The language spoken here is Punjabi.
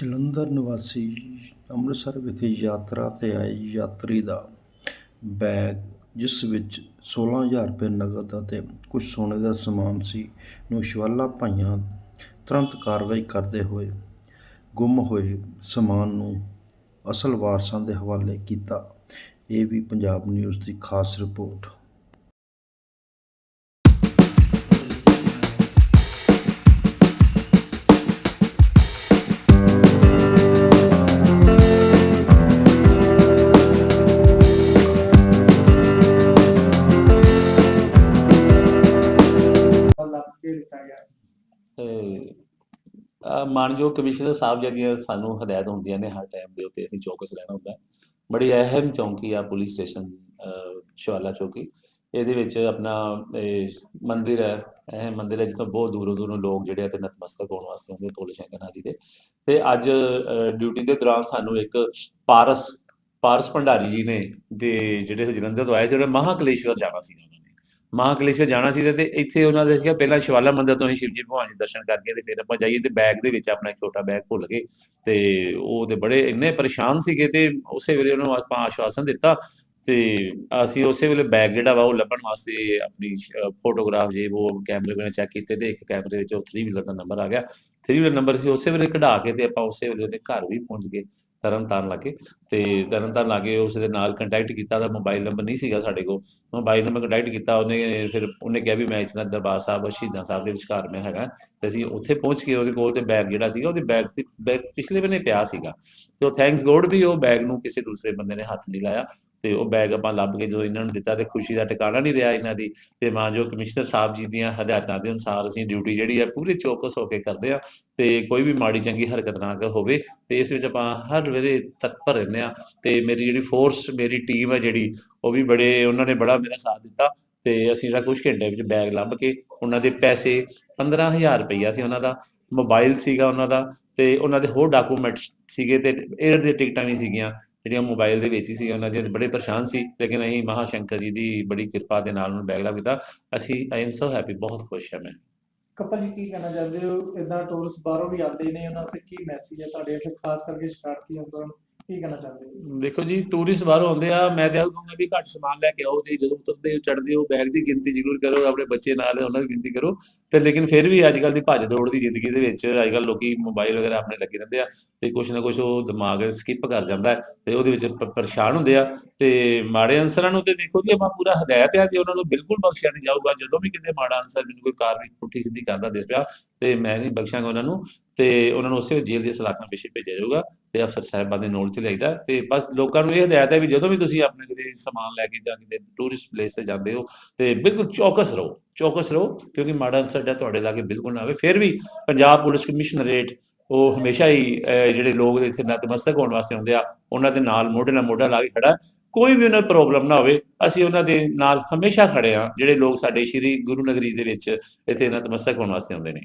ਜਲੰਧਰ ਨਿਵਾਸੀ ਅੰਮ੍ਰਿਤਸਰ ਵਿਖੇ ਯਾਤਰਾ 'ਤੇ ਆਏ ਯਾਤਰੀ ਦਾ ਬੈਗ, ਜਿਸ ਵਿੱਚ ਸੋਲ੍ਹਾਂ ਹਜ਼ਾਰ ਰੁਪਏ ਨਕਦ ਅਤੇ ਕੁਝ ਸੋਨੇ ਦਾ ਸਮਾਨ ਸੀ, ਨੂੰ ਸ਼ਵਾਲਾ ਭਾਈਆਂ ਤੁਰੰਤ ਕਾਰਵਾਈ ਕਰਦੇ ਹੋਏ ਗੁੰਮ ਹੋਏ ਸਮਾਨ ਨੂੰ ਅਸਲ ਵਾਰਸਾਂ ਦੇ ਹਵਾਲੇ ਕੀਤਾ। ਇਹ ਵੀ ਪੰਜਾਬ ਨਿਊਜ਼ ਦੀ ਖਾਸ ਰਿਪੋਰਟ। ਲੱਭ ਗਿਆ ਤੇ ਮਾਨਯੋਗ ਕਮਿਸ਼ਨਰ ਸਾਹਿਬ ਜਿਹੜੀਆਂ ਸਾਨੂੰ ਹਦਾਇਤ ਹੁੰਦੀਆਂ ਨੇ ਹਰ ਟਾਈਮ ਦੇ ਉੱਤੇ ਅਸੀਂ ਚੌਕਸ ਰਹਿਣਾ ਹੁੰਦਾ। ਬੜੀ ਅਹਿਮ ਚੌਂਕੀ ਆ ਪੁਲਿਸ ਸਟੇਸ਼ਨ ਅਹ ਚੌਕੀ। ਇਹਦੇ ਵਿੱਚ ਆਪਣਾ ਮੰਦਿਰ ਹੈ ਇਹ ਮੰਦਿਰ ਹੈ, ਜਿੱਥੋਂ ਬਹੁਤ ਦੂਰੋਂ ਦੂਰੋਂ ਲੋਕ ਜਿਹੜੇ ਤੇ ਨਤਮਸਤਕ ਹੋਣ ਵਾਸਤੇ ਆਉਂਦੇ ਭੋਲੇ ਸ਼ੰਕਰ ਜੀ ਦੇ ਤੇ। ਅੱਜ ਡਿਊਟੀ ਦੇ ਦੌਰਾਨ ਸਾਨੂੰ ਇੱਕ ਪਾਰਸ ਪਾਰਸ ਭੰਡਾਰੀ ਜੀ ਨੇ ਦੇ ਜਿਹੜੇ ਜਲੰਧਰ ਤੋਂ ਆਏ ਸੀ, ਉਹਨੇ ਮਹਾਕਲੇਸ਼ਵਰ ਜਾਣਾ ਸੀ ਉਹਨਾਂ ਨੇ ਜਾਣਾ ਸੀ ਤੇ ਇੱਥੇ ਉਹਨਾਂ ਦੇ ਸੀਗਾ ਪਹਿਲਾਂ ਸ਼ਿਵਾਲਾ ਮੰਦਿਰ ਤੋਂ ਹੀ ਸ਼ਿਵਜੀ ਭਗਵਾਨ ਜੀ ਦਰਸ਼ਨ ਕਰਕੇ ਤੇ ਫਿਰ ਆਪਾਂ ਜਾਈਏ ਤੇ ਬੈਗ ਦੇ ਵਿੱਚ ਆਪਣਾ ਇੱਕ ਛੋਟਾ ਬੈਗ ਭੁੱਲ ਗਏ ਤੇ ਉਹ ਤੇ ਬੜੇ ਇੰਨੇ ਪਰੇਸ਼ਾਨ ਸੀਗੇ ਤੇ ਉਸੇ ਵੇਲੇ ਉਹਨੂੰ ਆਪਾਂ ਆਸ਼ਵਾਸਨ ਦਿੱਤਾ ਤੇ ਅਸੀਂ ਉਸੇ ਵੇਲੇ ਬੈਗ ਜਿਹੜਾ ਵਾ ਉਹ ਲੱਭਣ ਵਾਸਤੇ ਆਪਣੀ ਫੋਟੋਗ੍ਰਾਫ ਜੇ ਉਹ ਕੈਮਰੇ ਵਿੱਚ ਚੈੱਕ ਕੀਤੇ ਤੇ ਇੱਕ ਕੈਮਰੇ ਵਿੱਚ ਉਹ 3 ਵੀਲਰ ਦਾ ਨੰਬਰ ਆ ਗਿਆ। 3 ਵੀਲਰ ਨੰਬਰ ਸੀ ਉਸੇ ਵੇਲੇ ਕਢਾ ਕੇ ਤੇ ਆਪਾਂ ਉਸੇ ਵੇਲੇ ਉਹਦੇ ਘਰ ਵੀ ਪਹੁੰਚ ਗਏ ਤਰਨਤਾਰਨ ਲਾਗੇ। ਤੇ ਤਰਨਤਾਰਨ ਲਾਗੇ ਉਸ ਦੇ ਨਾਲ ਕੰਟੈਕਟ ਕੀਤਾ ਦਾ ਮੋਬਾਈਲ ਨੰਬਰ ਨਹੀਂ ਸੀਗਾ ਸਾਡੇ ਕੋਲ। ਮੋਬਾਈਲ ਨੰਬਰ ਕੰਟੈਕਟ ਕੀਤਾ, ਉਹਨੇ ਫਿਰ ਉਹਨੇ ਕਿਹਾ ਵੀ ਮੈਂ ਇਸ ਤਰ੍ਹਾਂ ਦਰਬਾਰ ਸਾਹਿਬ, ਸ਼ਹੀਦਾਂ ਸਾਹਿਬ ਦੇ ਵਿਚਕਾਰ ਮੈਂ ਹੈਗਾ। ਤੇ ਅਸੀਂ ਉੱਥੇ ਪਹੁੰਚ ਕੇ ਉਹਦੇ ਕੋਲ ਤੇ ਬੈਗ ਜਿਹੜਾ ਸੀਗਾ, ਉਹਦੇ ਬੈਗ ਤੇ ਪਿਛਲੇ ਬੰਨੇ ਪਿਆ ਸੀਗਾ। ਤੇ ਉਹ ਥੈਂਕਸ ਗੋਡ ਵੀ ਉਹ ਬੈਗ ਨੂੰ ਕਿਸੇ ਦੂਸਰੇ ਬੰਦੇ ਨੇ ਹੱਥ ਨਹੀਂ ਲਾਇਆ। ਤੇ ਉਹ ਬੈਗ ਆਪਾਂ ਲੱਭ ਕੇ ਜਦੋਂ ਇਹਨਾਂ ਨੂੰ ਦਿੱਤਾ ਤੇ ਖੁਸ਼ੀ ਦਾ ਟਿਕਾਣਾ ਨਹੀਂ ਰਿਹਾ ਇਹਨਾਂ ਦੀ, ਤੇ ਮਾਨਯੋਗ ਕਮਿਸ਼ਨਰ ਸਾਹਿਬ ਜੀ ਦੀਆਂ ਹਦਾਇਤਾਂ ਦੇ ਅਨੁਸਾਰ ਅਸੀਂ ਡਿਊਟੀ ਜਿਹੜੀ ਹੈ ਪੂਰੀ ਚੌਕਸ ਹੋ ਕੇ ਕਰਦੇ ਆ ਤੇ ਕੋਈ ਵੀ ਮਾੜੀ ਚੰਗੀ ਹਰਕਤ ਨਾ ਹੋਵੇ ਤੇ ਇਸ ਵਿੱਚ ਆਪਾਂ ਹਰ ਵੇਲੇ ਤਤਪਰ ਰਹਿੰਦੇ ਆ ਤੇ ਮੇਰੀ ਜਿਹੜੀ ਫੋਰਸ ਮੇਰੀ ਟੀਮ ਹੈ ਜਿਹੜੀ, ਉਹ ਵੀ ਬੜੇ, ਉਹਨਾਂ ਨੇ ਬੜਾ ਮੇਰਾ ਸਾਥ ਦਿੱਤਾ ਤੇ ਅਸੀਂ ਜਿਹੜਾ ਕੁਝ ਘੰਟੇ ਵਿੱਚ ਬੈਗ ਲੱਭ ਕੇ ਉਹਨਾਂ ਦੇ ਪੈਸੇ 15000 ਰੁਪਈਆ ਸੀ ਉਹਨਾਂ ਦਾ ਮੋਬਾਈਲ ਸੀਗਾ ਉਹਨਾਂ ਦਾ ਤੇ ਉਹਨਾਂ ਦੇ ਹੋਰ ਡਾਕੂਮੈਂਟਸ ਸੀਗੇ ਤੇ 에ਅਰ ਦੇ ਟਿਕਟਾਂ ਵੀ ਸੀਗੀਆਂ ਜਿਹੜੀਆਂ ਮੋਬਾਈਲ ਦੇ ਵਿੱਚ ਹੀ ਸੀ, ਉਹਨਾਂ ਦੇ ਬੜੇ ਪਰੇਸ਼ਾਨ ਸੀ, ਲੇਕਿਨ ਅਸੀਂ ਮਹਾਸ਼ੰਕਰ ਜੀ ਦੀ ਬੜੀ ਕਿਰਪਾ ਦੇ ਨਾਲ ਉਹਨੂੰ ਬੈਗ ਲੱਭ ਅਸੀਂ ਆਈ ਐਮ ਸੋ ਹੈਪੀ ਬਹੁਤ ਖੁਸ਼ ਹਾਂ ਮੈਂ। ਕਪਲ ਜੀ, ਕੀ ਕਹਿਣਾ ਚਾਹੁੰਦੇ ਹੋ? ਇਦਾਂ ਟੂਰਿਸਟ ਬਾਹਰੋਂ ਵੀ ਆਉਂਦੇ ਨੇ, ਉਹਨਾਂ ਸੇ ਕੀ ਮੈਸੇਜ ਹੈ? ਤੁਹਾਡੇ ਖਾਸ ਕਰਕੇ ਸ਼ਰਾਰਤੀ ਅੰਦਰ ਕੀ ਕਹਿਣਾ ਚਾਹੁੰਦੇ ਹੋ? ਦੇਖੋ ਜੀ ਟੂਰਿਸਟ ਬਾਹਰੋਂ ਆਉਂਦੇ ਆ, ਮੈਂ ਤੇ ਕਹੂੰਗਾ ਵੀ ਘੱਟ ਸਮਾਨ ਲੈ ਕੇ ਆਓ ਤੇ ਜਦੋਂ ਉਤਰਦੇ ਹੋ ਚੜਦੇ ਹੋ ਬੈਗ ਦੀ ਗਿਣਤੀ ਜ਼ਰੂਰ ਕਰੋ, ਆਪਣੇ ਬੱਚੇ ਨਾਲ ਉਹਨਾਂ ਦੀ ਗਿਣਤੀ ਕਰੋ। ਤੇ ਲੇਕਿਨ ਫਿਰ ਵੀ ਅੱਜ ਕੱਲ ਦੀ ਭੱਜ ਦੌੜ ਦੀ ਜ਼ਿੰਦਗੀ ਦੇ ਵਿੱਚ ਅੱਜ ਕੱਲ ਲੋਕੀ ਮੋਬਾਈਲ ਵਗੈਰਾ ਆਪਣੇ ਲੱਗੇ ਰਹਿੰਦੇ ਆ ਤੇ ਕੁਛ ਨਾ ਕੁਛ ਉਹ ਦਿਮਾਗ ਸਕਿਪ ਕਰ ਜਾਂਦਾ ਹੈ ਤੇ ਉਹਦੇ ਵਿੱਚ ਪਰੇਸ਼ਾਨ ਹੁੰਦੇ ਆ। ਤੇ ਮਾੜੇ ਅਨਸਰਾਂ ਨੂੰ ਤੇ ਦੇਖੋ ਜੀ, ਆਪਾਂ ਪੂਰਾ ਹਦਾਇਤ ਹੈ ਤੇ ਉਹਨਾਂ ਨੂੰ ਬਿਲਕੁਲ ਬਖਸ਼ਿਆ ਨਹੀਂ ਜਾਊਗਾ। ਜਦੋਂ ਵੀ ਕਿਤੇ ਮਾੜਾ ਅਨਸਰ ਮੈਨੂੰ ਕੋਈ ਕਾਰਵਾਈ ਪੁੱਠੀ ਸਿੱਧੀ ਕਰਦਾ ਦਿਸ ਪਿਆ ਤੇ ਮੈਂ ਨਹੀਂ ਬਖਸ਼ਾਂਗਾ ਉਹਨਾਂ ਨੂੰ ਤੇ ਉਹਨਾਂ ਨੂੰ ਉਸੇ ਵੇਲੇ ਜੇਲ੍ਹ ਦੇ ਸਲਾਖਾਂ ਪਿੱਛੇ ਭੇਜਿਆ ਜਾਊਗਾ। ਤੇ ਅਫਸਰ ਸਾਹਿਬਾਂ ਦੇ ਨੋਟ 'ਚ ਲਿਖਦਾ ਤੇ ਬਸ ਲੋਕਾਂ ਨੂੰ ਇਹ ਹਦਾਇਤ ਹੈ ਵੀ ਜਦੋਂ ਵੀ ਤੁਸੀਂ ਆਪਣੇ ਕਿਤੇ ਸਮਾਨ ਲੈ ਕੇ ਜਾਂ ਕਿਤੇ ਟੂਰਿਸਟ ਪਲੇਸ ਤੇ ਜਾਂਦੇ ਹੋ ਤੇ ਬਿਲਕੁਲ ਚੌਕਸ ਰਹੋ ਚੌਕਸ ਰਹੋ ਕਿਉਂਕਿ ਮਾੜਾ ਅਨਸਰ ਜਿਹੜਾ ਤੁਹਾਡੇ ਲਾਗੇ ਬਿਲਕੁਲ ਨਾ ਆਵੇ। ਫਿਰ ਵੀ ਪੰਜਾਬ ਪੁਲਿਸ ਕਮਿਸ਼ਨਰੇਟ ਉਹ ਹਮੇਸ਼ਾ ਹੀ ਜਿਹੜੇ ਲੋਕ ਇੱਥੇ ਨਤਮਸਤਕ ਹੋਣ ਵਾਸਤੇ ਆਉਂਦੇ ਆ, ਉਹਨਾਂ ਦੇ ਨਾਲ ਮੋਢੇ ਨਾਲ ਮੋਢਾ ਲਾ ਕੇ ਖੜਾ ਕੋਈ ਵੀ ਉਹਨਾਂ ਪ੍ਰੋਬਲਮ ਨਾ ਹੋਵੇ, ਅਸੀਂ ਉਹਨਾਂ ਦੇ ਨਾਲ ਹਮੇਸ਼ਾ ਖੜੇ ਆ ਜਿਹੜੇ ਲੋਕ ਸਾਡੇ ਸ਼੍ਰੀ ਗੁਰੂ ਨਗਰੀ ਦੇ ਵਿੱਚ ਇੱਥੇ ਨਤਮਸਤਕ ਹੋਣ ਵਾਸਤੇ ਆਉਂਦੇ ਨੇ।